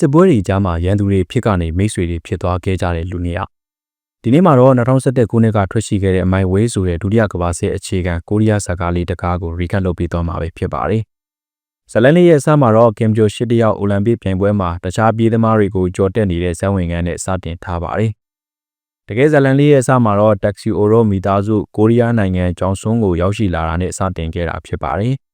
စစ်ပွဲတွေကြားမှာရန်သူတွေဖြစ်ကနေမိတ်ဆွေတွေဖြစ်သွားခဲ့ကြတဲ့လူနေရဒီနေ့မှာတော့2011ခုနှစ်ကထွက်ရှိခဲ့တဲ့ My Way ဆိုတဲ့ဒုတိယကမ္ဘာစစ်အခြေခံကိုရီးယားဇာကားလေးတကားကို recap လုပ်ပေးသွားမှာပဲဖြစ်ပါတယ်ဇလန်လေးရဲ့အစမှာတော့ကင်ဂျိုရှစ်တယောက်အိုလံပစ်ပြိုင်ပွဲမှာတခြားပြေးသမားတွေကိုကြော်တက်နေတဲ့ဇက်ဝင်ခန်းနဲ့စတင်ထားပါတယ်တကယ်ဇလန်လေးရဲ့အစမှာတော့တက်ဆီအိုရိုမီသားစုကိုရီးယားနိုင်ငံကျောင်းစွန်းကိုရောက်ရှိလာတာနဲ့စတင်ခဲ့တာဖြစ်ပါတယ်။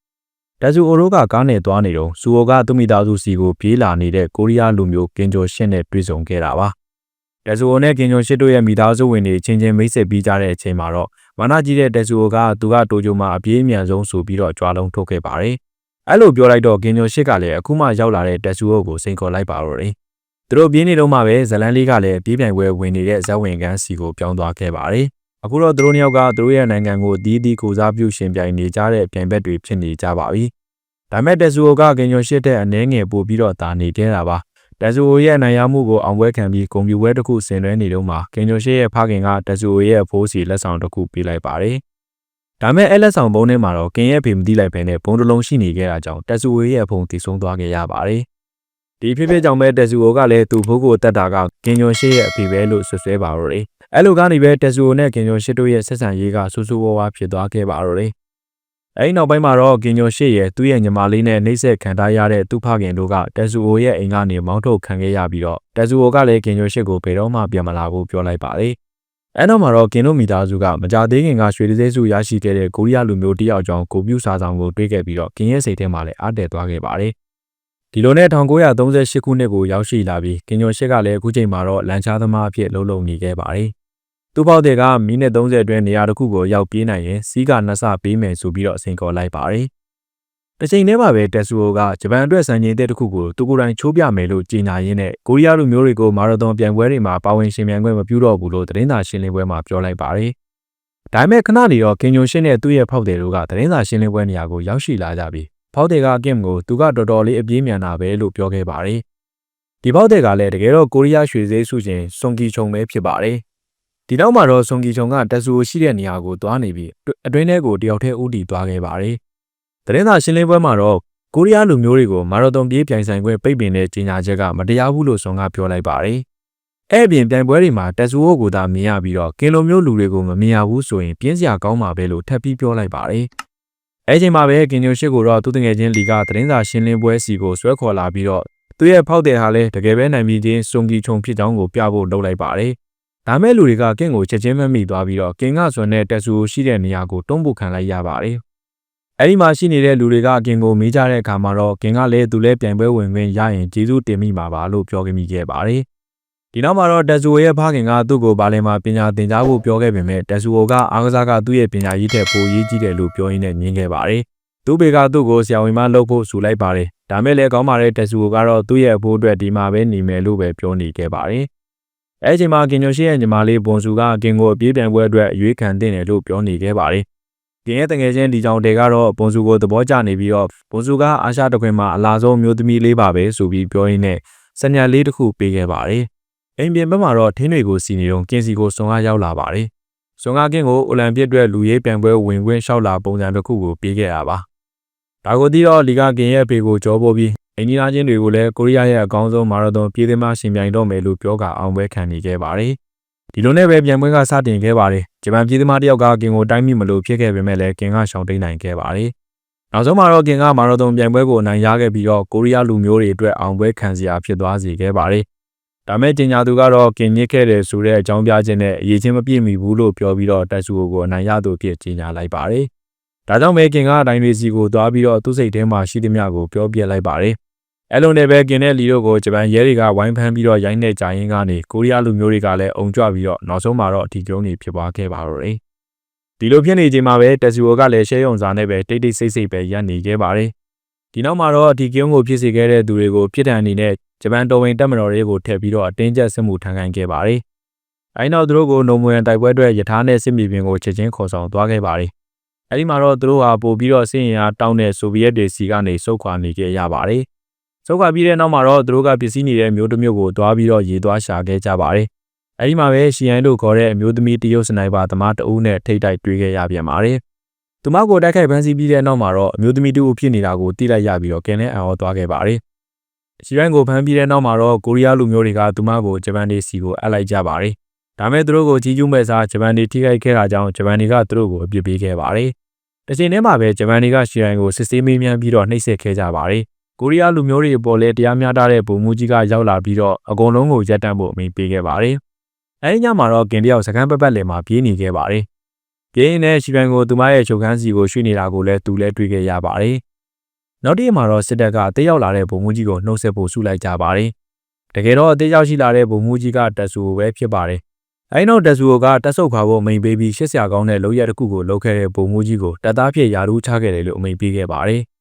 တက်ဆူအိုရိုကကားနဲ့သွားနေတော့စူအိုကသူ့မိသားစုစီကိုပြေးလာနေတဲ့ကိုရီးယားလူမျိုးကင်ဂျိုရှစ်နဲ့တွေ့ဆုံခဲ့တာပါ။တက်ဆူအိုနဲ့ကင်ဂျိုရှစ်တို့ရဲ့မိသားစုဝင်တွေချင်းချင်းမိတ်ဆက်ပြီးကြတဲ့အချိန်မှာတော့မာနာကြီးတဲ့တက်ဆူအိုကသူကတိုဂျိုမှာအပြေးအမြန်ဆုံးဆိုပြီးတော့ကြွားလုံးထုတ်ခဲ့ပါတယ်။အဲ့လိုပြောလိုက်တော့ကင်ဂျိုရှစ်ကလည်းအခုမှရောက်လာတဲ့တက်ဆူအိုကိုစိန်ခေါ်လိုက်ပါတော့တယ်။သူတို့ပြေးနေတော့မှပဲဇလန်လေးကလည်းပြေးပြိုင်ပွဲဝင်နေတဲ့ဇက်ဝင်ကန်းစီကိုပြောင်းသွားခဲ့ပါတယ်။ အခုတော့သူတို့နှစ်ယောက်ကသူတို့ရဲ့နိုင်ငံကိုဒီးဒီးကိုစားပြုရှင်ပြိုင်နေကြတဲ့ပြိုင်ဘက်တွေဖြစ်နေကြပါပြီ။ဒါမဲ့တက်ဆူအိုကကင်ညွန်ရှစ်တဲ့အနှဲငယ်ပို့ပြီးတော့တာနေခဲ့တာပါ။တက်ဆူအိုရဲ့နိုင်ရမှုကိုအောင်ပွဲခံပြီးကွန်ပျူတာတစ်ခုဆင်နွှဲနေတော့မှကင်ညွန်ရှစ်ရဲ့ဖခင်ကတက်ဆူအိုရဲ့အဖိုးစီလက်ဆောင်တစ်ခုပေးလိုက်ပါတယ်။ဒါမဲ့အဲ့လက်ဆောင်ပုံးထဲမှာတော့ကင်ရဲ့ဖေမသိလိုက်ပဲနဲ့ဘုံတစ်လုံးရှိနေခဲ့တာကြောင့်တက်ဆူအိုရဲ့အဖုံတည်ဆုံးသွားခဲ့ရပါတယ်။ဒီဖြစ်ဖြစ်ကြောင့်ပဲတက်ဆူအိုကလည်းသူ့ဖိုးကိုတက်တာကကင်ညွန်ရှစ်ရဲ့အဖေပဲလို့ဆွဆွဲပါတော့တယ်။ အဲ့လိုကနေပဲတက်ဆူအိုနဲ့ကင်ညွန်ရှစ်တို့ရဲ့ဆက်ဆံရေးကဆူဆူဝါးဝါဖြစ်သွားခဲ့ပါတော့တယ်။အဲဒီနောက်ပိုင်းမှာတော့ကင်ညိုရှစ်ရဲ့သူ့ရဲ့ညီမလေးနဲ့နှိမ့်ဆက်ခံထားရတဲ့သူ့ဖခင်တို့ကတက်ဆူအိုရဲ့အိမ်ကနေမောင်းထုတ်ခံခဲ့ရပြီးတော့တက်ဆူအိုကလည်းကင်ညိုရှစ်ကိုဘယ်တော့မှပြန်မလာဘူးပြောလိုက်ပါတယ်။အဲနောက်မှာတော့ကင်တို့မိသားစုကမကြသေးခင်ကရွှေတသေးစုရရှိခဲ့တဲ့ကိုရီးယားလူမျိုးတယောက်ကြောင့်ကိုပြူစာဆောင်ကိုတွေ့ခဲ့ပြီးတော့ကင်ရဲ့စိတ်ထဲမှာလည်းအားတည်သွားခဲ့ပါတယ်။ဒီလိုနဲ့1938ခုနှစ်ကိုရောက်ရှိလာပြီးကင်ညိုရှစ်ကလည်းအခုချိန်မှာတော့လန်ချားသမားအဖြစ်လှုပ်လှုပ်နေခဲ့ပါတယ်။ သူ့ပေါက်တဲ့ကမိနစ်30အတွင်းနေရာတစ်ခုကိုရောက်ပြေးနိုင်ရင်စီးကနှစ်ဆပေးမယ်ဆိုပြီးတော့အစိန်ခေါ်လိုက်ပါတယ်။တစ်ချိန်တည်းမှာပဲတက်ဆူအိုကဂျပန်အတွက်စံချိန်တဲ့တစ်ခုကိုသူကိုယ်တိုင်ချိုးပြမယ်လို့ကြေညာရင်းနဲ့ကိုရီးယားလူမျိုးတွေကိုမာရသွန်ပြိုင်ပွဲတွေမှာပါဝင်ရှင်ပြိုင်ခွင့်မပြုတော့ဘူးလို့သတင်းစာရှင်းလင်းပွဲမှာပြောလိုက်ပါတယ်။ဒါပေမဲ့ခဏနေတော့ကင်ညိုရှင်းနဲ့သူ့ရဲ့ဖောက်တယ်တို့ကသတင်းစာရှင်းလင်းပွဲနေရာကိုရောက်ရှိလာကြပြီးဖောက်တယ်ကကင်ကိုသူကတော်တော်လေးအပြေးမြန်တာပဲလို့ပြောခဲ့ပါတယ်။ဒီဖောက်တယ်ကလည်းတကယ်တော့ကိုရီးယားရွှေစည်းစုရှင်စွန်ကီချုံပဲဖြစ်ပါတယ်။ ဒီနောက်မှာတော့ဆွန်ကီချုံကတက်ဆူရှိတဲ့နေရာကိုသွားနေပြီးအတွင်းထဲကိုတယောက်တည်းဦးတည်သွားခဲ့ပါတယ်။သတင်းစာရှင်းလင်းပွဲမှာတော့ကိုရီးယားလူမျိုးတွေကိုမာရသွန်ပြေးပြိုင်ဆိုင်ခွင့်ပိတ်ပင်တဲ့ကြေညာချက်ကမတရားဘူးလို့ဆွန်ကပြောလိုက်ပါတယ်။အဲ့အပြင်ပြိုင်ပွဲတွေမှာတက်ဆူဟိုကိုသာမြင်ရပြီးတော့ကင်လိုမျိုးလူတွေကိုမမြင်ရဘူးဆိုရင်ပြင်းစရာကောင်းမှာပဲလို့ထပ်ပြီးပြောလိုက်ပါတယ်။အဲ့ချိန်မှာပဲကင်ညိုရှိကိုတော့သူတငယ်ချင်းလီကသတင်းစာရှင်းလင်းပွဲစီကိုဆွဲခေါ်လာပြီးတော့သူရဲ့ဖောက်တဲ့ဟာလဲတကယ်ပဲနိုင်ပြီးချင်းစွန်ကီချုံဖြစ်ကြောင်းကိုပြဖို့လုပ်လိုက်ပါတယ်။ ဒါမဲ့လူတွေကကင့်ကိုချက်ချင်းမမိသွားပြီးတော့ကင်ကဆွန်တဲ့တက်ဆူရှိတဲ့နေရာကိုတွန်းပို့ခံလိုက်ရပါတယ်။အဲဒီမှာရှိနေတဲ့လူတွေကကင်ကိုမေးကြတဲ့အခါမှာတော့ကင်ကလည်းသူလည်းပြိုင်ပွဲဝင်ခွင့်ရရင်ကျေးဇူးတင်မိမှာပါလို့ပြောခဲ့မိခဲ့ပါတယ်။ဒီနောက်မှာတော့တက်ဆူရဲ့ဖခင်ကသူ့ကိုဘာလဲမှာပညာသင်ကြားဖို့ပြောခဲ့ပေမဲ့တက်ဆူကအားကစားကသူ့ရဲ့ပညာရေးထက်ပိုရေးကြီးတယ်လို့ပြောရင်းနဲ့ညင်းခဲ့ပါတယ်။သူ့ဘေကသူ့ကိုဆရာဝန်မလုပ်ဖို့ဆူလိုက်ပါတယ်။ဒါမဲ့လည်းကောင်းပါတဲ့တက်ဆူကတော့သူ့ရဲ့အဖိုးအတွက်ဒီမှာပဲနေမယ်လို့ပဲပြောနေခဲ့ပါတယ်။ အဲအချိန်မှာကင်ညိုရှိရဲ့ညီမလေးဘွန်စုကကင်ကိုအပြေးပြိုင်ပွဲအတွက်အရွေးခံတင်တယ်လို့ပြောနေခဲ့ပါတယ်။ကင်ရဲ့တငယ်ချင်းဒီကြောင်တဲကတော့ဘွန်စုကိုသဘောကျနေပြီးတော့ဘွန်စုကအာရှတခွင်မှာအလားဆုံးမျိုးသမီးလေးပါပဲဆိုပြီးပြောရင်းနဲ့စညာလေးတစ်ခုပေးခဲ့ပါတယ်။အိမ်ပြင်ဘက်မှာတော့ထင်းတွေကိုစီနေတော့ကင်စီကိုစုံကားရောက်လာပါတယ်။စုံကားကင်းကိုအိုလံပစ်အတွက်လူရေးပြိုင်ပွဲဝင်ခွင့်လျှောက်လာပုံစံတစ်ခုကိုပေးခဲ့တာပါ။ဒါကိုသိတော့လီဂကင်ရဲ့အဖေကိုကြောပိုးပြီး အိန္ဒိယချင်းတွေကိုလည်းကိုရီးယားရဲ့အကောင်းဆုံးမာရသွန်ပြေးသမားရှင်ပြိုင်တော့မယ်လို့ပြောကအောင်ပွဲခံနေခဲ့ပါတယ်။ဒီလိုနဲ့ပဲပြန်ပွဲကစတင်ခဲ့ပါတယ်။ဂျပန်ပြေးသမားတယောက်ကကင်ကိုတိုင်းမိမလို့ဖြစ်ခဲ့ပေမဲ့လည်းကင်ကရှောင်တိန်နိုင်ခဲ့ပါတယ်။နောက်ဆုံးမှာတော့ကင်ကမာရသွန်ပြန်ပွဲကိုအနိုင်ရခဲ့ပြီးတော့ကိုရီးယားလူမျိုးတွေအတွက်အောင်ပွဲခံစရာဖြစ်သွားစေခဲ့ပါတယ်။ဒါမဲ့ကျင်ညာသူကတော့ကင်ညစ်ခဲ့တယ်ဆိုတဲ့အကြောင်းပြချက်နဲ့အရေးချင်းမပြည့်မီဘူးလို့ပြောပြီးတော့တက်ဆူကိုအနိုင်ရသူဖြစ်ကျင်ညာလိုက်ပါတယ်။ဒါကြောင့်ပဲကင်ကအတိုင်းတွေစီကိုသွားပြီးတော့သူ့စိတ်ထဲမှာရှိသမျှကိုပြောပြလိုက်ပါတယ် အဲလိုနဲ့ပဲကင်တဲ့လီတို့ကိုဂျပန်ရဲတွေကဝိုင်းဖမ်းပြီးတော့ရိုင်းနေကြရင်ကနေကိုရီးယားလူမျိုးတွေကလည်းအုံကြွပြီးတော့နောက်ဆုံးမှာတော့အထီကျုံးတွေဖြစ်ပွားခဲ့ပါတော့တယ်။ဒီလိုဖြစ်နေချိန်မှာပဲတက်ဆူအိုကလည်းရှဲယုံစာနဲ့ပဲတိတ်တိတ်ဆိတ်ဆိတ်ပဲရပ်နေခဲ့ပါတယ်။ဒီနောက်မှာတော့အထီကျုံးကိုဖြစ်စေခဲ့တဲ့သူတွေကိုပြစ်ဒဏ်အနေနဲ့ဂျပန်တော်ဝင်တပ်မတော်တွေကိုထည့်ပြီးတော့အတင်းကျပ်စစ်မှုထမ်းခိုင်းခဲ့ပါတယ်။အဲဒီနောက်သူတို့ကိုနိုမွေတိုက်ပွဲအတွက်ယထာနဲ့စစ်မြေပြင်ကိုချက်ချင်းခေါ်ဆောင်သွားခဲ့ပါတယ်။အဲဒီမှာတော့သူတို့ဟာပို့ပြီးတော့စစ်ရင်အားတောင်းတဲ့ဆိုဗီယက်တွေစီကနေစုခွာနေခဲ့ရပါတယ်။ စုပ်ကပြီးတဲ့နောက်မှာတော့သူတို့ကပစ္စည်းနေတဲ့မျိုးတစ်မျိုးကိုတွားပြီးတော့ရေသွားရှာခဲ့ကြပါတယ်။အဲဒီမှာပဲရှီယန်တို့ခေါ်တဲ့အမျိုးသမီးတရုတ်စနိုက်ပါသမားတအုပ်နဲ့ထိတ်တိုက်တွေ့ခဲ့ရပြန်ပါတယ်။သူမကိုတိုက်ခိုက်ဖမ်းဆီးပြီးတဲ့နောက်မှာတော့အမျိုးသမီးတူဖြစ်နေတာကိုသိလိုက်ရပြီးတော့ကင်နဲ့အော်သွားခဲ့ပါတယ်ရှီရိုင်းကိုဖမ်းပြီးတဲ့နောက်မှာတော့ကိုရီးယားလူမျိုးတွေကသူမကိုဂျပန်ဒေစီကိုအပ်လိုက်ကြပါတယ်။ဒါမဲ့သူတို့ကိုကြီးကျူးမဲ့စားဂျပန်ဒေထိခိုက်ခဲ့တာကြောင့်ဂျပန်တွေကသူတို့ကိုအပြစ်ပေးခဲ့ပါတယ်။တစ်ချိန်တည်းမှာပဲဂျပန်တွေကရှီရိုင်းကိုစစ်ဆေးမေးမြန်းပြီးတော့နှိပ်စက်ခဲ့ကြပါတယ်။ ကိုရီးယားလူမျိုးတွေအပေါ်လည်းတရားမျှတတဲ့ပုံမှုကြီးကရောက်လာပြီးတော့အကုန်လုံးကိုရပ်တန့်ဖို့အမိန့်ပေးခဲ့ပါတယ်။အဲဒီညမှာတော့ကင်တယောက်စကန်းပပတ်လည်မှာပြေးနေခဲ့ပါတယ်။ပြေးရင်လည်းရှီရိုင်းကိုသူမရဲ့ချုပ်ခန်းစီကိုရွှေ့နေတာကိုလည်းသူလည်းတွေ့ခဲ့ရပါတယ်။နောက်တည့်မှာတော့စစ်တပ်ကအသေးရောက်လာတဲ့ပုံမှုကြီးကိုနှုတ်ဆက်ဖို့ဆုလိုက်ကြပါတယ်။တကယ်တော့အသေးရောက်ရှိလာတဲ့ပုံမှုကြီးကတက်ဆူပဲဖြစ်ပါတယ်။အဲဒီနောက်တက်ဆူကတက်ဆုပ်ခွာဖို့အမိန်ပေးပြီးရှစ်ဆရာကောင်းတဲ့လောက်ရတစ်ခုကိုလုပ်ခဲ့တဲ့ပုံမှုကြီးကိုတပ်သားဖြစ်ယာရူးချခဲ့တယ်လို့အမိန်ပေးခဲ့ပါတယ်။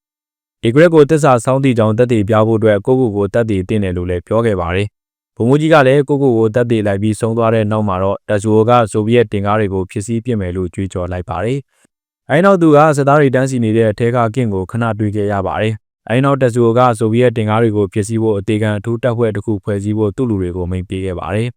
ဒီဂရက်ကိုတစ္ဆာဆောင်းတီကြောင်တက်တည်ပြဖို့အတွက်ကိုကိုကိုတက်တည်တင်တယ်လို့လည်းပြောခဲ့ပါတယ်။ဘုံမူကြီးကလည်းကိုကိုကိုတက်တည်လိုက်ပြီးဆုံးသွားတဲ့နောက်မှာတော့တက်ဆူကဆိုဗီယက်တင်ကားတွေကိုဖျက်ဆီးပစ်မယ်လို့ကြွေးကြော်လိုက်ပါတယ်။အဲဒီနောက်သူကစစ်သားတွေတန်းစီနေတဲ့အထက်ကကင့်ကိုခဏတွေ့ခဲ့ရပါတယ်။အဲဒီနောက်တက်ဆူကဆိုဗီယက်တင်ကားတွေကိုဖျက်ဆီးဖို့အသေးခံအထူးတပ်ဖွဲ့တစ်ခုဖွဲ့စည်းဖို့သူ့လူတွေကိုမိန့်ပေးခဲ့ပါတယ်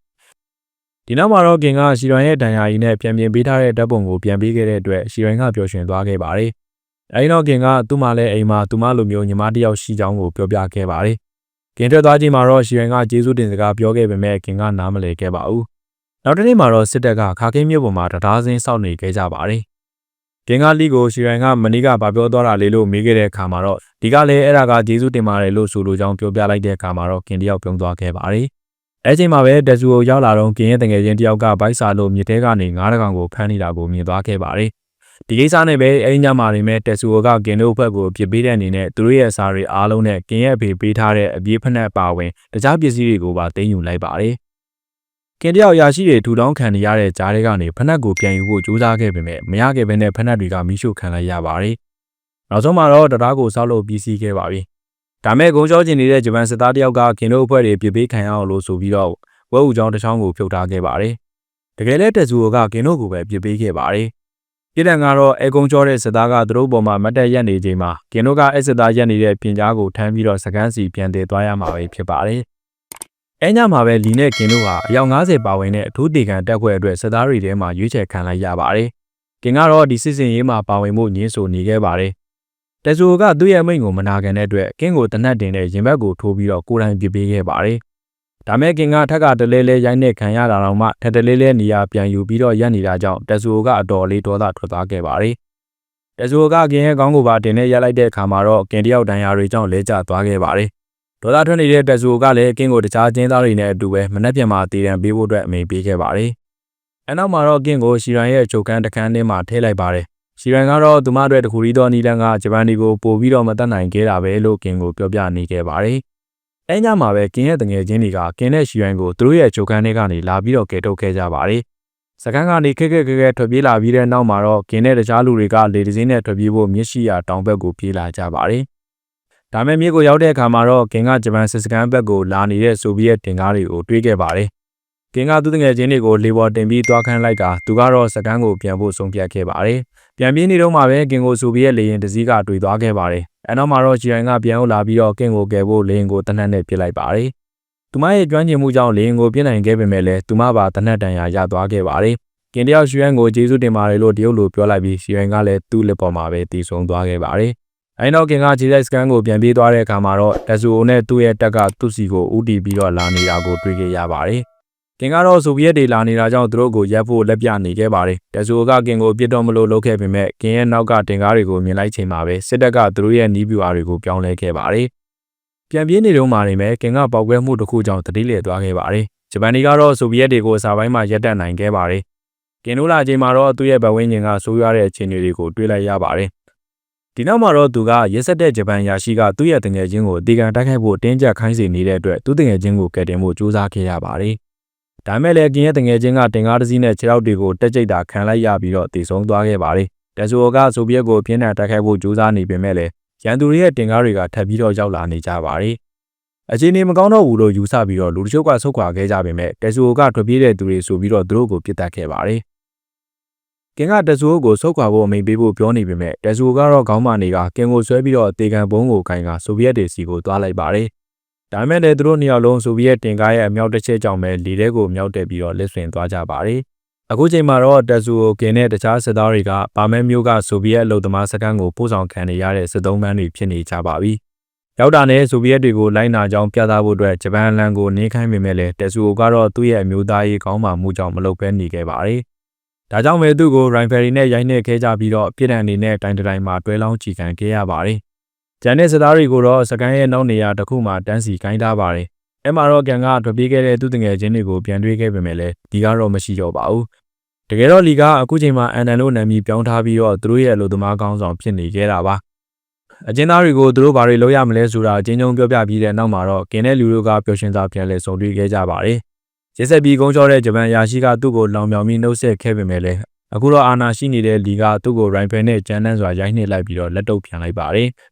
။ဒီနောက်မှာတော့ကင်ကရှီရွန်ရဲ့ဒဏ်ရာကြီးနဲ့ပြန်ပြင်ပေးထားတဲ့ဓာတ်ပုံကိုပြန်ပေးခဲ့တဲ့အတွက်ရှီရွန်ကပျော်ရွှင်သွားခဲ့ပါတယ်။ အဲဒီတော့ကင်ကသူ့မှာလည်းအိမ်မှာသူမလိုမျိုးညီမတစ်ယောက်ရှိကြောင်းကိုပြောပြခဲ့ပါတယ်။ကင်ထွက်သွားချိန်မှာတော့ရှီရွန်ကကျေးဇူးတင်စကားပြောခဲ့ပေမဲ့ကင်ကနားမလည်ခဲ့ပါဘူး။နောက်တစ်နေ့မှာတော့စစ်တပ်ကခါကင်းမြို့ပေါ်မှာတရားစင်းစောင့်နေခဲ့ကြပါတယ်။ကင်ကလီကိုရှီရွန်ကမနီးကဗာပြောသွားတာလေးလို့မေးခဲ့တဲ့အခါမှာတော့ဒီကလည်းအဲ့ဒါကကျေးဇူးတင်ပါတယ်လို့ဆိုလိုကြောင်းပြောပြလိုက်တဲ့အခါမှာတော့ကင်တယောက်ပြုံးသွားခဲ့ပါတယ်။အဲချိန်မှာပဲတက်ဆူကိုရောက်လာတော့ကင်းရဲ့တငယ်ချင်းတယောက်ကဘိုက်စာလို့မြစ်ထဲကနေငါးတကောင်ကိုဖမ်းနေတာကိုမြင်သွားခဲ့ပါတယ်။ ဒီကိစ္စနဲ့ပဲအဲဒီညမှာနေမဲ့တက်ဆူကကင်းတို့ဘက်ကိုပြစ်ပေးတဲ့အနေနဲ့သူတို့ရဲ့စာတွေအားလုံးနဲ့ကင်းရဲ့အဖေပေးထားတဲ့အပြေးဖက်နှက်ပါဝင်တခြားပစ္စည်းတွေကိုပါသိမ်းယူလိုက်ပါတယ်။ကင်းတယောက်ရာရှိတွေထူထောင်းခံနေရတဲ့ကြားတွေကနေဖက်နှက်ကိုပြန်ယူဖို့ကြိုးစားခဲ့ပေမဲ့မရခဲ့ဘဲနဲ့ဖက်နှက်တွေကမိရှုခံလိုက်ရပါတယ်။နောက်ဆုံးမှာတော့တရားကိုစောက်လို့ပြီးစီးခဲ့ပါပြီ။ဒါမဲ့ဂုံကျော်ကျင်နေတဲ့ဂျပန်စစ်သားတယောက်ကခင်တို့အဖွဲ့တွေပြစ်ပေးခံရအောင်လို့ဆိုပြီးတော့ဝဲဦးချောင်းတစ်ချောင်းကိုဖြုတ်ထားခဲ့ပါတယ်။တကယ်လဲတက်ဆူကခင်တို့ကိုပဲပြစ်ပေးခဲ့ပါတယ်။ ပြည်တန်ကတော့အဲကုံကျော်တဲ့စစ်သားကသူတို့ပေါ်မှာမတ်တက်ရက်နေချိန်မှာခင်တို့ကအဲစစ်သားရက်နေတဲ့ပြင်ကြားကိုထမ်းပြီးတော့စကန်းစီပြန်တည်သွားရမှာပဲဖြစ်ပါတယ်။အဲညမှာပဲလီနဲ့ခင်တို့ဟာအယောက်90ပါဝင်တဲ့အထူးတေခံတက်ခွဲအတွက်စစ်သားတွေထဲမှာရွေးချယ်ခံလိုက်ရပါတယ်။ကင်ကတော့ဒီစစ်စင်ရေးမှာပါဝင်မှုညင်းဆိုနေခဲ့ပါတယ်တဇိုကသူ့ရဲ့မိန့်ကိုမနာခံတဲ့အတွက်ကင်းကိုတနတ်တင်တဲ့ရင်ဘတ်ကိုထိုးပြီးတော့ကိုယ်တိုင်ပြပေးခဲ့ပါတယ်။ ဒါမဲ့ကင်ကထက်ကတလဲလဲရိုင်းနေခံရတာတော့မှထက်တလဲလဲနေရာပြန်ယူပြီးတော့ရက်နေတာကြောင့်တဇိုကအတော်လေးဒေါသထွက်သွားခဲ့ပါတယ်။တဇိုကကင်ရဲ့ခေါင်းကိုပါတင်နဲ့ရက်လိုက်တဲ့အခါမှာတော့ကင်တယောက်တန်ရာတွေကြောင့်လဲကျသွားခဲ့ပါတယ်။ဒေါသထွက်နေတဲ့တဇိုကလည်းကင်းကိုတခြားကျင်းသားတွေနဲ့အတူပဲမနှက်ပြန်မှာတည်တံပေးဖို့အတွက်အမိန်ပေးခဲ့ပါတယ်။အနောက်မှာတော့ကင်းကိုရှီရန်ရဲ့ချုပ်ကန်းတခန်းထဲမှာထည့်လိုက်ပါတယ်ရှီရန်ကတော့သူမအတွက်တခုရီတော်နီလန်ကဂျပန်ဒီကိုပို့ပြီးတော့မတတ်နိုင်ခဲ့တာပဲလို့ကင်ကိုပြောပြနေခဲ့ပါတယ်။ အဲညမှာပဲကင်ရဲ့တငယ်ချင်းတွေကကင်နဲ့ရှီရန်ကိုသူတို့ရဲ့ဂျိုကန်တွေကနေလာပြီးတော့ကယ်ထုတ်ခဲ့ကြပါတယ်။စကန်ကနေခက်ခက်ခက်ခက်ထွက်ပြေးလာပြီးတဲ့နောက်မှာတော့ကင်နဲ့တခြားလူတွေကလေတစင်းနဲ့ထွက်ပြေးဖို့မြစ်ရှိရာတောင်ဘက်ကိုပြေးလာကြပါတယ်။ဒါမဲ့မြစ်ကိုရောက်တဲ့အခါမှာတော့ကင်ကဂျပန်စစ်စကန်ဘက်ကိုလာနေတဲ့ဆိုဗီယက်တင်ကားတွေကိုတွေးခဲ့ပါတယ်။ကင်ကသူ့တငယ်ချင်းတွေကိုလေပေါ်တင်ပြီးသွားခန်းလိုက်ကသူကတော့စကန်ကိုပြန်ဖို့ဆုံးဖြတ်ခဲ့ပါတယ်။ ပြန်ပြေးနေတော့မှပဲကင်ကိုဆိုဗီယက်လေယာဉ်တစ်စီးကတွေ့သွားခဲ့ပါတယ်။အဲနောက်မှာတော့ဂျီယန်ကပြန်ရောက်လာပြီးတော့ကင်ကိုကယ်ဖို့လေယာဉ်ကိုတနက်နဲ့ပြစ်လိုက်ပါတယ်။သူမရဲ့ကျွမ်းကျင်မှုကြောင့်လေယာဉ်ကိုပြစ်နိုင်ခဲ့ပေမဲ့လည်းသူမပါတနက်တန်ရာရသွားခဲ့ပါတယ်။ကင်တယောက်ရှီယန်ကိုကျေးဇူးတင်ပါတယ်လို့တရုတ်လိုပြောလိုက်ပြီးရှီယန်ကလည်းသူ့လက်ပေါ်မှာပဲတည်ဆုံသွားခဲ့ပါတယ်။အဲနောက်ကင်ကဂျီလိုက်စကန်ကိုပြန်ပြေးသွားတဲ့အခါမှာတော့တက်ဆူအိုနဲ့သူ့ရဲ့တက်ကသူ့စီကိုဥတီပြီးတော့လာနေတာကိုတွေ့ခဲ့ရပါတယ်။ ကင်ကတော့ဆိုဗီယက်တွေလာနေတာကြောင့်သူတို့ကိုရပ်ဖို့လက်ပြနေခဲ့ပါတယ်။တဆူကကင်ကိုပြစ်တော့မလို့လုပ်ခဲ့ပေမဲ့ကင်ရဲ့နောက်ကတင်ကားတွေကိုမြင်လိုက်ချိန်မှာပဲစစ်တပ်ကသူတို့ရဲ့နီးပြူအားတွေကိုပြောင်းလဲခဲ့ပါတယ်။ပြန်ပြေးနေတော့မှနေမဲ့ကင်ကပေါက်ကွဲမှုတစ်ခုကြောင့်တတိလည်သွားခဲ့ပါတယ်။ဂျပန်တွေကတော့ဆိုဗီယက်တွေကိုအစာပိုင်းမှာရပ်တန့်နိုင်ခဲ့ပါတယ်။ကင်တို့လာချိန်မှာတော့သူ့ရဲ့ဘဝင်းကျင်ကဆိုးရွားတဲ့အခြေအနေတွေကိုတွေးလိုက်ရပါတယ်။ဒီနောက်မှာတော့သူကရက်ဆက်တဲ့ဂျပန်ယာရှိကသူ့ရဲ့တငယ်ချင်းကိုအတီကန်တိုက်ခိုက်ဖို့တင်းကျပ်ခိုင်းစေနေတဲ့အတွက်သူ့တငယ်ချင်းကိုကယ်တင်ဖို့ကြိုးစားခဲ့ရပါတယ်။ ဒါမဲ့လည်းကင်းရဲ့တငယ်ချင်းကတင်ကားတစ်စီးနဲ့ခြေထောက်တွေကိုတက်ကြိတ်တာခံလိုက်ရပြီးတော့တည်ဆုံသွားခဲ့ပါတယ်။တက်ဆိုကဆိုဗီယက်ကိုပြင်းထန်တိုက်ခိုက်ဖို့ကြိုးစားနေပေမဲ့လည်းရန်သူတွေရဲ့တင်ကားတွေကထပ်ပြီးတော့ရောက်လာနေကြပါတယ်။အခြေအနေမကောင်းတော့ဘူးလို့ယူဆပြီးတော့လူတချို့ကဆုတ်ခွာခဲ့ကြပေမဲ့တက်ဆိုကထွက်ပြေးတဲ့သူတွေဆိုပြီးတော့သူတို့ကိုပြစ်တက်ခဲ့ပါတယ်။ကင်ကတက်ဆိုကိုဆုတ်ခွာဖို့အမိန်ပေးဖို့ပြောနေပေမဲ့တက်ဆိုကတော့ခေါင်းမာနေကကင်ကိုဆွဲပြီးတော့တေကန်ဘုံကိုခိုင်ကဆိုဗီယက်တွေစီကိုသွားလိုက်ပါတယ် ဒါမဲ့လည်းသူတို့နှစ်ယောက်လုံးဆိုဗီယက်တင်ကားရဲ့အမြောက်တစ်ချက်ကြောင့်ပဲလေထဲကိုမြောက်တက်ပြီးတော့လက်ဆွင်သွားကြပါတယ်။အခုချိန်မှာတော့တက်ဆူကိုကင်နဲ့တခြားစစ်သားတွေကပါမဲမျိုးကဆိုဗီယက်အလုံသမားစခန်းကိုပို့ဆောင်ခံနေရတဲ့စစ်သုံးပန်းတွေဖြစ်နေကြပါပြီ။ရောက်တာနဲ့ဆိုဗီယက်တွေကိုလိုက်နာကြောင်းပြသဖို့အတွက်ဂျပန်လန်ကိုနင်းခိုင်းပေမဲ့လည်းတက်ဆူအိုကတော့သူ့ရဲ့အမျိုးသားရေးကောင်းမှမှုကြောင့်မလုပ်ဘဲနေခဲ့ပါတယ်။ဒါကြောင့်ပဲသူ့ကိုရိုင်ဖယ်ရီနဲ့ရိုက်နှက်ခဲ့ကြပြီးတော့ပြည်တံအနေနဲ့တိုင်တိုင်မှာတွဲလောင်းချီခံခဲ့ရပါတယ်။ ဂျန်တဲ့စသားတွေကိုတော့စကန်ရဲ့နောက်နေရာတစ်ခုမှာတန်းစီခိုင်းထားပါတယ်။အဲမှာတော့ကန်ကထွက်ပြေးခဲ့တဲ့သူ့တငယ်ချင်းတွေကိုပြန်တွေ့ခဲ့ပေမဲ့လည်းဒီကတော့မရှိတော့ပါဘူး။တကယ်တော့လီကအခုချိန်မှာအန်တန်လို့နာမည်ပြောင်းထားပြီးတော့သူတို့ရဲ့အလို့သမားကောင်းဆောင်ဖြစ်နေခဲ့တာပါ။အကျဉ်းသားတွေကိုသူတို့ဘာတွေလုပ်ရမလဲဆိုတာအချင်းချင်းပြောပြပြီးတဲ့နောက်မှာတော့ကင်းတဲ့လူတို့ကပျော်ရွှင်စွာပြန်လည်ဆုံတွေ့ခဲ့ကြပါတယ်။ရစ်ဆက်ပြီးကုန်းချောတဲ့ဂျပန်ယာရှိကသူ့ကိုလောင်မြောင်ပြီးနှုတ်ဆက်ခဲ့ပေမဲ့လည်းအခုတော့အာနာရှိနေတဲ့လီကသူ့ကိုရိုင်ဖယ်နဲ့ကြမ်းတမ်းစွာရိုက်နှိပ်လိုက်ပြီးတော့လက်တုပ်ပြန်လိုက်ပါတယ်။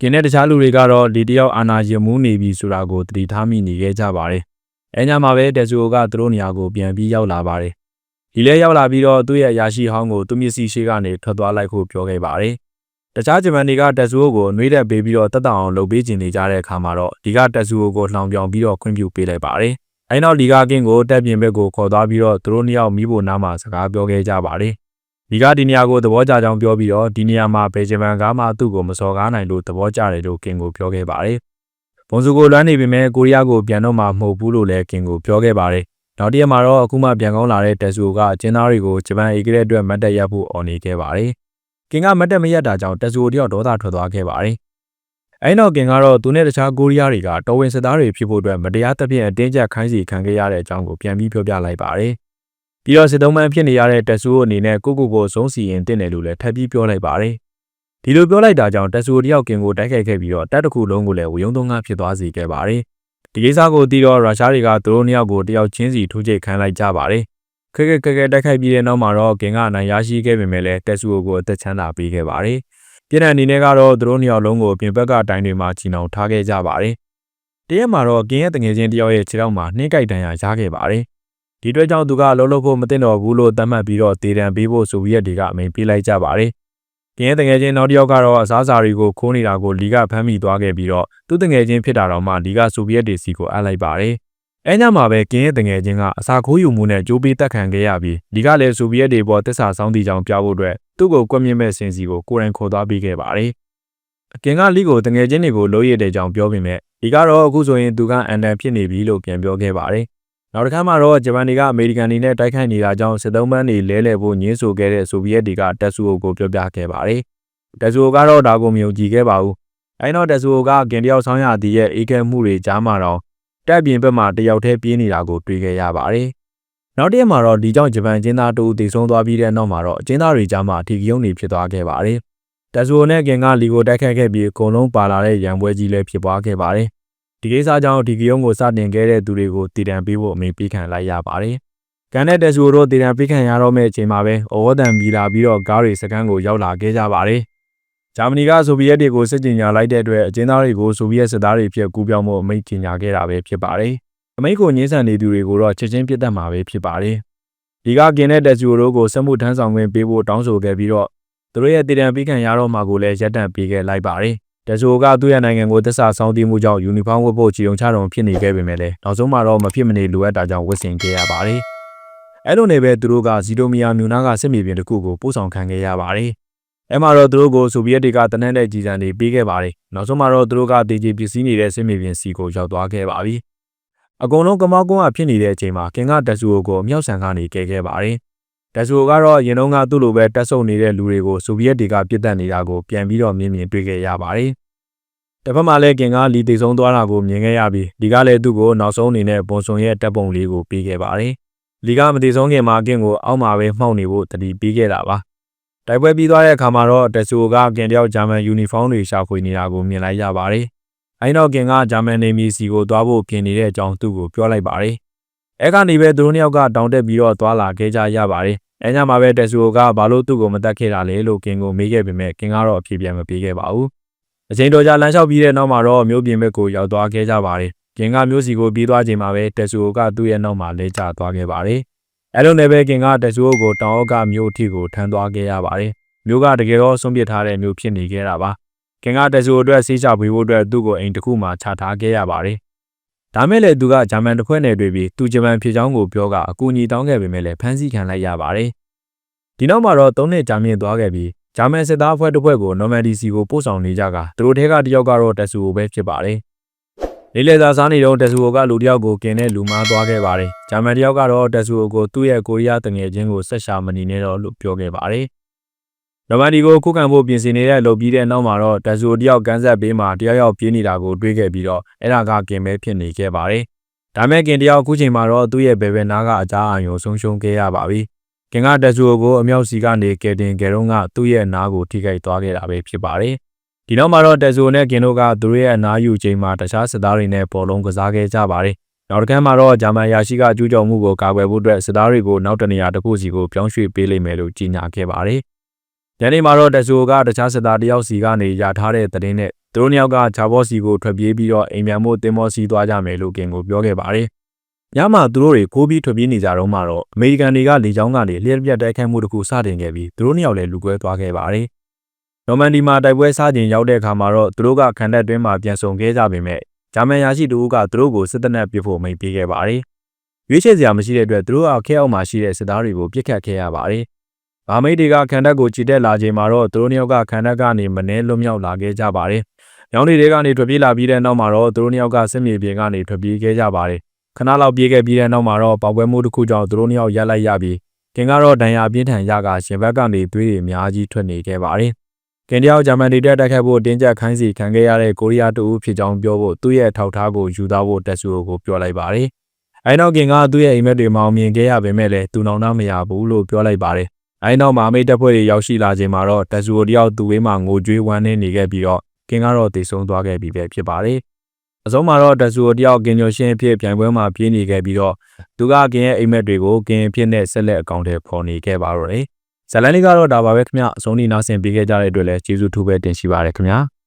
ကင်းတဲ့တခြားလူတွေကတော့လီတယောက်အာနာရင်မူးနေပြီဆိုတာကိုသတိထားမိနေခဲ့ကြပါတယ်။အဲညမှာပဲတက်ဆူအိုကသူတို့နေရာကိုပြန်ပြီးရောက်လာပါတယ်။ဒီလဲရောက်လာပြီးတော့သူ့ရဲ့အရာရှိဟောင်းကိုသူ့မျက်စိရှိကနေထွက်သွားလိုက်ဖို့ပြောခဲ့ပါတယ်။တခြားဂျပန်တွေကတက်ဆူအိုကိုနှွေးတက်ပေးပြီးတော့တက်တောင်အောင်လုပ်ပေးခြင်းနေကြတဲ့အခါမှာတော့ဒီကတက်ဆူအိုကိုလှောင်ပြောင်ပြီးတော့ခွင့်ပြုပေးလိုက်ပါတယ်။အဲဒီနောက်လီဂါကင်းကိုတက်ပြင်ဘက်ကိုခေါ်သွားပြီးတော့သူတို့နှစ်ယောက်မိဖို့နားမှာစကားပြောခဲ့ကြပါတယ်။ ဒီကဒီနေရာကိုသဘောကျကြောင်းပြောပြီးတော့ဒီနေရာမှာဘယ်ဂျပန်ကားမှသူ့ကိုမစော်ကားနိုင်လို့သဘောကျတယ်လို့ကင်ကိုပြောခဲ့ပါတယ်။ဘွန်စုကိုလွမ်းနေပေမဲ့ကိုရီးယားကိုပြန်တော့မှမဟုတ်ဘူးလို့လည်းကင်ကိုပြောခဲ့ပါတယ်။နောက်တရက်မှာတော့အခုမှပြန်ကောင်းလာတဲ့တက်ဆူကအကျဉ်းသားတွေကိုဂျပန်အေကရက်အတွက်မတ်တက်ရဖို့အော်နေခဲ့ပါတယ်။ကင်ကမတ်တက်မရက်တာကြောင့်တက်ဆူတယောက်ဒေါသထွက်သွားခဲ့ပါတယ်။အဲဒီနောက်ကင်ကတော့သူနဲ့တခြားကိုရီးယားတွေကတော်ဝင်စစ်သားတွေဖြစ်ဖို့အတွက်မတရားသဖြင့်အတင်းကျပ်ခိုင်းစီခံခဲ့ရတဲ့အကြောင်းကိုပြန်ပြီးပြောပြလိုက်ပါတယ်။ ပြီးတော့စစ်သုံးမှန်ဖြစ်နေရတဲ့တက်ဆူအနေနဲ့ကိုကိုကိုဆုံးစီရင်တင်တယ်လို့လည်းထပ်ပြီးပြောလိုက်ပါတယ်။ဒီလိုပြောလိုက်တာကြောင့်တက်ဆူတယောက်ကင်ကိုတိုက်ခိုက်ခဲ့ပြီးတော့တက်တစ်ခုလုံးကိုလည်းဝယုံသုံးကားဖြစ်သွားစေခဲ့ပါတယ်။ဒီကိစ္စကိုသိတော့ရုရှားတွေကသူတို့နှစ်ယောက်ကိုတယောက်ချင်းစီထိုးချိတ်ခံလိုက်ကြပါတယ်။ခက်ခက်ခက်ခက်တိုက်ခိုက်ပြီးတဲ့နောက်မှာတော့ဂင်ကအနိုင်ရရှိခဲ့ပေမဲ့လည်းတက်ဆူအိုကိုအသက်ချမ်းသာပေးခဲ့ပါတယ်။ပြည်နယ်အနေနဲ့ကတော့သူတို့နှစ်ယောက်လုံးကိုပြင်ပက်ကတိုင်တွေမှာချီနှောင်ထားခဲ့ကြပါတယ်။တရက်မှာတော့ဂင်ရဲ့တငယ်ချင်းတယောက်ရဲ့ခြေထောက်မှာနှင်းကြိုက်တန်ရာရခဲ့ပါတယ်။ ဒီအတွက်ကြောင့်သူကလှုပ်လှုပ်ဖို့မသိတော့ဘူးလို့သတ်မှတ်ပြီးတော့ဒေတံပေးဖို့ဆိုဗီယက်တွေကအမိန်ပေးလိုက်ကြပါတယ်။ကင်းရဲ့တငယ်ချင်းနောက်တစ်ယောက်ကတော့အစားအစာတွေကိုခိုးနေတာကိုလီကဖမ်းမိသွားခဲ့ပြီးတော့သူ့တငယ်ချင်းဖြစ်တာတော့မှလီကဆိုဗီယက်တွေစီကိုအပ်လိုက်ပါတယ်။အဲညမှာပဲကင်းရဲ့တငယ်ချင်းကအစာခိုးယူမှုနဲ့ကြိုးပေးတက်ခံခဲ့ရပြီးဒီကလည်းဆိုဗီယက်တွေပေါ်တစ္ဆာဆောင်းတီကြောင်ပြဖို့အတွက်သူ့ကိုကွက်မြင့်မဲ့စင်စီကိုကိုရင်ခေါ်သွားပေးခဲ့ပါတယ်။အကင်ကလိကိုတငယ်ချင်းတွေကိုလိုရတဲ့ကြောင်ပြောပေမဲ့ဒီကတော့အခုဆိုရင်သူကအန်တန်ဖြစ်နေပြီလို့ပြန်ပြောခဲ့ပါတယ်။ နောက်တစ်ခါမှတော့ဂျပန်တွေကအမေရိကန်တွေနဲ့တိုက်ခိုက်နေတာကြောင့်စစ်သုံးပန်းတွေလဲလှယ်ဖို့ညှင်းဆိုခဲ့တဲ့ဆိုဗီယက်တွေကတက်ဆူအိုကိုပြောပြခဲ့ပါတယ်။တက်ဆူအိုကတော့ဒါကိုမယုံကြည်ခဲ့ပါဘူး။အဲနောက်တက်ဆူအိုကကင်တယောက်ဆောင်ရသည်ရဲ့အေးခဲမှုတွေကြားမှာတော့တပ်ပြင်ဘက်မှာတယောက်တည်းပြေးနေတာကိုတွေ့ခဲ့ရပါတယ်။နောက်တစ်ရက်မှာတော့ဒီကြောင့်ဂျပန်ကျင်းသားတို့တည်ဆုံသွားပြီးတဲ့နောက်မှာတော့အကျင်းသားတွေကြားမှာအထီးကယုံနေဖြစ်သွားခဲ့ပါတယ်။တက်ဆူနဲ့ကင်ကလီကိုတိုက်ခတ်ခဲ့ပြီးအကုန်လုံးပါလာတဲ့ရန်ပွဲကြီးလည်းဖြစ်ပွားခဲ့ပါတယ်။ ဒီကိစ္စကြောင့်ဒီကယုံကိုစတင်ခဲ့တဲ့သူတွေကိုတည်တံပေးဖို့အမိပေးခံလိုက်ရပါတယ်။ကန်တဲ့တက်ဆူတို့တည်တံပေးခံရတော့မယ့်အချိန်မှာပဲဩဝတန်ပြီးလာပြီးတော့ကားတွေစကန်းကိုရောက်လာခဲ့ကြပါတယ်။ဂျာမနီကဆိုဗီယက်တွေကိုစစ်ကြေညာလိုက်တဲ့အတွက်အကျဉ်းသားတွေကိုဆိုဗီယက်စစ်သားတွေဖြစ်ကူးပြောင်းမှုအမိန့်ကြေညာခဲ့တာပဲဖြစ်ပါတယ်။အမိန့်ကိုညှင်းဆန်နေသူတွေကိုတော့ချက်ချင်းပြစ်ဒတ်မှာပဲဖြစ်ပါတယ်။ဒီကကင်းတဲ့တက်ဂျူတို့ကိုစက်မှုထမ်းဆောင်ခွင့်ပေးဖို့တောင်းဆိုခဲ့ပြီးတော့သူတို့ရဲ့တည်တံပြီးခံရတော့မှာကိုလည်းရပ်တန့်ပေးခဲ့လိုက်ပါတယ်။ တက်ဂျူကသူ့ရဲ့နိုင်ငံကိုသက်စာဆောင်တည်မှုကြောင့်ယူနီဖောင်းဝတ်ဖို့ချီုံချတုံဖြစ်နေခဲ့ပေမဲ့လည်းနောက်ဆုံးမှာတော့မဖြစ်မနေလိုအပ်တာကြောင့်ဝတ်ဆင်ခဲ့ရပါတယ်။အဲ့လိုနေပဲသူတို့ကဇီဒိုမီယာမြူနာကစစ်မြေပြင်တစ်ခုကိုပို့ဆောင်ခံခဲ့ရပါတယ်။အဲမှာတော့သူတို့ကိုဆိုဗီယက်တွေကတနက်တဲ့ကြီးစံတွေပေးခဲ့ပါတယ်နောက်ဆုံးမှာတော့သူတို့ကတေဂျီပစ္စည်းနေတဲ့စစ်မြေပြင်စီကိုရောက်သွားခဲ့ပါပြီအကုန်လုံးကမောက်ကွန်းကဖြစ်နေတဲ့အချိန်မှာကင်ကတက်ဆူအိုကိုအမြောက်ဆန်ကနေကယ်ခဲ့ပါတယ် တက်ဆူအိုကတော့ရင်တော့ကသူ့လိုပဲတက်ဆုပ်နေတဲ့လူတွေကိုဆိုဗီယက်တွေကပြစ်တက်နေတာကိုပြန်ပြီးတော့မြင်မြင်တွေ့ခဲ့ရပါတယ်တစ်ဖက်မှာလည်းကင်ကလီတိတ်ဆုံးသွားတာကိုမြင်ခဲ့ရပြီးဒီကလည်းသူ့ကိုနောက်ဆုံးအနေနဲ့ဘွန်ဆွန်ရဲ့တပ်ပုံလေးကိုပေးခဲ့ပါတယ်လီကမတိဆုံးခင်မှာကင်ကိုအောက်မှာပဲမှောက်နေဖို့တတိပေးခဲ့တာပါတိုက်ပွဲပြီးသွားတဲ့အခါမှာတော့တက်ဆူကကင်တယောက်ဂျာမန်ယူနီဖောင်းတွေရှာဖွေနေတာကိုမြင်လိုက်ရပါတယ်။အဲဒီတော့ကင်ကဂျာမန်နေမီစီကိုသွားဖို့ပြင်နေတဲ့အကြောင်းသူ့ကိုပြောလိုက်ပါတယ်။ အဲကနေပဲသူတို့နှစ်ယောက်ကတောင်းတက်ပြီးတော့သွားလာခဲ့ကြရပါတယ်။အဲညမှာပဲတက်ဆူကဘာလို့သူ့ကိုမတက်ခဲ့တာလဲလို့ကင်ကိုမေးခဲ့ပေမဲ့ကင်ကတော့အဖြေပြန်မပေးခဲ့ပါဘူး။အချိန်တော်ကြာလမ်းလျှောက်ပြီးတဲ့နောက်မှာတော့မြို့ပြင်ဘက်ကိုရောက်သွားခဲ့ကြပါတယ်။ကင်ကမြို့စီကိုပြေးသွားချိန်မှာပဲတက်ဆူကသူ့ရဲ့နောက်မှာလဲကျသွားခဲ့ပါတယ်။အဲလိုနဲ့ပဲကင်ကတက်ဆူကိုတောင်အောက်ကမြို့အထိကိုထမ်းသွားခဲ့ရပါတယ်။မြို့ကတကယ်တော့ဆုံးပစ်ထားတဲ့မြို့ဖြစ်နေခဲ့တာပါ။ကင်ကတက်ဆူအတွက်ဆေးချပွေးဖို့အတွက်သူ့ကိုအိမ်တစ်ခုမှာချထားခဲ့ရပါတယ်။ ဒါမဲ့လည်းသူကဂျာမန်တစ်ခွက်နဲ့တွေ့ပြီးသူဂျပန်ဖြစ်ချောင်းကိုပြောကအကူအညီတောင်းခဲ့ပေမဲ့လည်းဖမ်းဆီးခံလိုက်ရပါတယ်။ဒီနောက်မှာတော့၃နှစ်ကြာမြင့်သွားခဲ့ပြီးဂျာမန်စစ်သားအဖွဲ့တစ်ဖွဲ့ကိုနော်မန်ဒီစီကိုပို့ဆောင်နေကြကသူတို့ထဲကတစ်ယောက်ကတော့တက်ဆူကိုပဲဖြစ်ပါတယ်။လေးလေသာစားနေတော့တက်ဆူကိုကလူတစ်ယောက်ကိုกินတဲ့လူမားသွားခဲ့ပါတယ်။ဂျာမန်တစ်ယောက်ကတော့တက်ဆူကိုသူ့ရဲ့ကိုရီးယားတငယ်ချင်းကိုဆက်ရှာမနေနဲ့တော့လို့ပြောခဲ့ပါတယ်။ ရမန်ဒီကိုခုခံဖို့ပြင်ဆင်နေတဲ့အလုပ်ပြီးတဲ့နောက်မှာတော့တဇူတယောက်ကန်ဆက်ပေးမှာတယောက်ယောက်ပြေးနေတာကိုတွေ့ခဲ့ပြီးတော့အဲ့ဒါကကင်ပဲဖြစ်နေခဲ့ပါတယ်။ဒါမဲ့ကင်တယောက်အခုချိန်မှာတော့သူ့ရဲ့ဘယ်ဘယ်နာကအကြအာရုံဆုံးရှုံးခဲ့ရပါပြီ။ကင်ကတဇူကိုအမြောက်စီကနေကယ်တင်ကယ်တော့ကသူ့ရဲ့နာကိုထိခိုက်သွားခဲ့တာပဲဖြစ်ပါတယ်။ဒီနောက်မှာတော့တဇူနဲ့ကင်တို့ကသူတို့ရဲ့အနာယူချိန်မှာတခြားစစ်သားတွေနဲ့ပေါ်လုံးကစားခဲ့ကြပါတယ်။နောက်တစ်ခါမှာတော့ဂျာမန်ယာရှိကကျူးကျော်မှုကိုကာကွယ်ဖို့အတွက်စစ်သားတွေကိုနောက်တနေရာတစ်ခုစီကိုပြောင်းရွှေ့ပေးလိမ့်မယ်လို့ကြေညာခဲ့ပါတယ်။ ညနေမှာတော့တက်ဆူကတခြားစစ်သားတယောက်စီကနေရထားတဲ့သတင်းနဲ့သူတို့နှစ်ယောက်ကဂျာဘော့စီကိုထွက်ပြေးပြီးတော့အိမ်မြန်မှုတင်မောစီသွားကြမယ်လို့ကင်ကိုပြောခဲ့ပါတယ်။ညမှာသူတို့တွေခိုးပြီးထွက်ပြေးနေကြတော့မှတော့အမေရိကန်တွေကလေကြောင်းကနေလျှက်ပြတ်တိုက်ခိုက်မှုတစ်ခုစတင်ခဲ့ပြီးသူတို့နှစ်ယောက်လည်းလူကွဲသွားခဲ့ပါတယ်။နော်မန်ဒီမှာတိုက်ပွဲစတင်ရောက်တဲ့အခါမှာတော့သူတို့ကခံတပ်တွင်းမှာပြန်ဆုံခဲ့ကြပေမဲ့ဂျာမန်ယာရှိသူကသူတို့ကိုစစ်တပ်နဲ့ပစ်ဖို့မိန့်ပေးခဲ့ပါတယ်။ရွေးချယ်စရာမရှိတဲ့အတွက်သူတို့ကခဲအောက်မှာရှိတဲ့စစ်သားတွေကိုပြစ်ခတ်ခဲ့ရပါတယ်။ ဗာမိတ်တွေကခံတပ်ကိုချီတက်လာချိန်မှာတော့သူတို့နှစ်ယောက်ကခံတပ်ကနေမနှဲလွတ်မြောက်လာခဲ့ကြပါတယ်။ရောင်းတွေကနေထွက်ပြေးလာပြီးတဲ့နောက်မှာတော့သူတို့နှစ်ယောက်ကစစ်မြေပြင်ကနေထွက်ပြေးခဲ့ကြပါတယ်။ခဏလောက်ပြေးခဲ့ပြီးတဲ့နောက်မှာတော့ပေါက်ပွဲမှုတစ်ခုကြောင့်သူတို့နှစ်ယောက်ရက်လိုက်ရပြီးကင်ကတော့ဒဏ်ရာပြင်းထန်ရကရှင်ဘက်ကနေသွေးတွေအများကြီးထွက်နေခဲ့ပါတယ်။ကင်တယောက်ဂျာမန်တွေတက်တိုက်ခိုက်ဖို့တင်းကျပ်ခိုင်းစီခံခဲ့ရတဲ့ကိုရီးယားတူဖြစ်ကြောင်းပြောဖို့သူ့ရဲ့ထောက်ထားကိုယူသားဖို့တက်ဆူကိုပြောလိုက်ပါတယ်။အဲနောက်ကင်ကသူ့ရဲ့အိမ်မက်တွေမအောင်မြင်ခဲ့ရပေမဲ့လည်းသူနောင်နာမရဘူးလို့ပြောလိုက်ပါတယ်။ အဲနောက်မှာအမိတ်တပ်ဖွဲ့တွေရောက်ရှိလာချိန်မှာတော့တက်ဆူတယောက်သူ့ဝေးမှာငိုကြွေးဝမ်းနေနေခဲ့ပြီးတော့ကင်ကတော့တည်ဆုံသွားခဲ့ပြီပဲဖြစ်ပါတယ်။အဆုံးမှာတော့တက်ဆူကိုတယောက်ကင်ညိုရှင်းအဖြစ်ပြိုင်ပွဲမှာပြေးနေခဲ့ပြီးတော့သူကကင်ရဲ့အိမ်မက်တွေကိုကင်အဖြစ်နဲ့ဆက်လက်အကောင့်ထဲပေါ်နေခဲ့ပါတော့တယ်။ဇလန်လေးကတော့ဒါပါပဲခင်ဗျအဆုံးထိနားဆင်ပေးခဲ့ကြတဲ့အတွက်လည်းကျေးဇူးထူးပဲတင်ရှိပါရခင်ဗျာ။